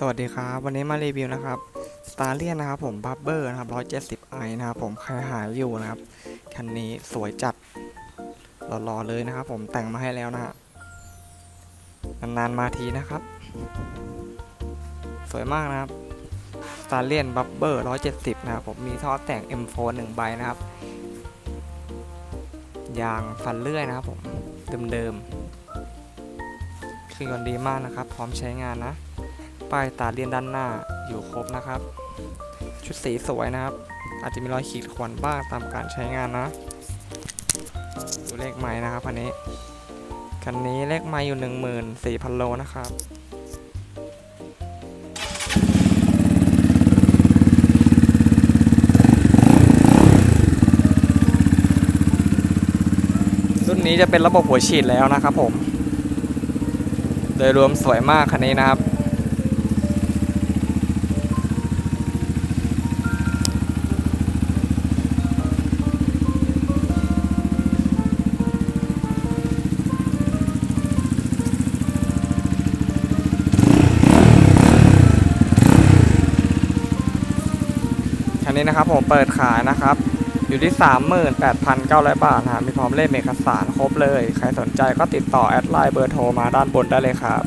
สวัสดีครับ วันนี้มารีวิวนะครับสตาร์เลียนนะครับผมบับเบอร์นะครับ 170ไอนะครับผมใครหาอยู่นะครับ คันนี้สวยจัดหล่อๆเลยนะครับ ผมแต่งมาให้แล้วนะฮะนานๆมาทีนะครับ สวยมากนะครับสตาร์เลียนบับเบอร์170 นะครับผมมีท่อแต่ง M4 1ใบนะครับ ยางฟันเลื่อยนะครับผมเดิมๆคืองยนดีมากนะครับ พร้อมใช้งานนะ ป้ายตาเลียนด้านหน้าอยู่ครบนะครับ ชุดสีสวยนะครับ อาจจะมีรอยขีดข่วนบ้างตามการใช้งานนะ ดูเลขไม้นะครับคันนี้คันนี้เลขไม้อยู่ 14,000 โลนะครับรุ่นนี้จะเป็นระบบหัวฉีดแล้วนะครับผม โดยรวมสวยมากคันนี้นะครับ นี้นะครับผมเปิดขายนะครับ อยู่ที่ 38,900 บาทนะครับมีพร้อมเล่มเอกสารครบเลย ใครสนใจก็ติดต่อแอดไลน์เบอร์โทรมาด้านบนได้เลยครับ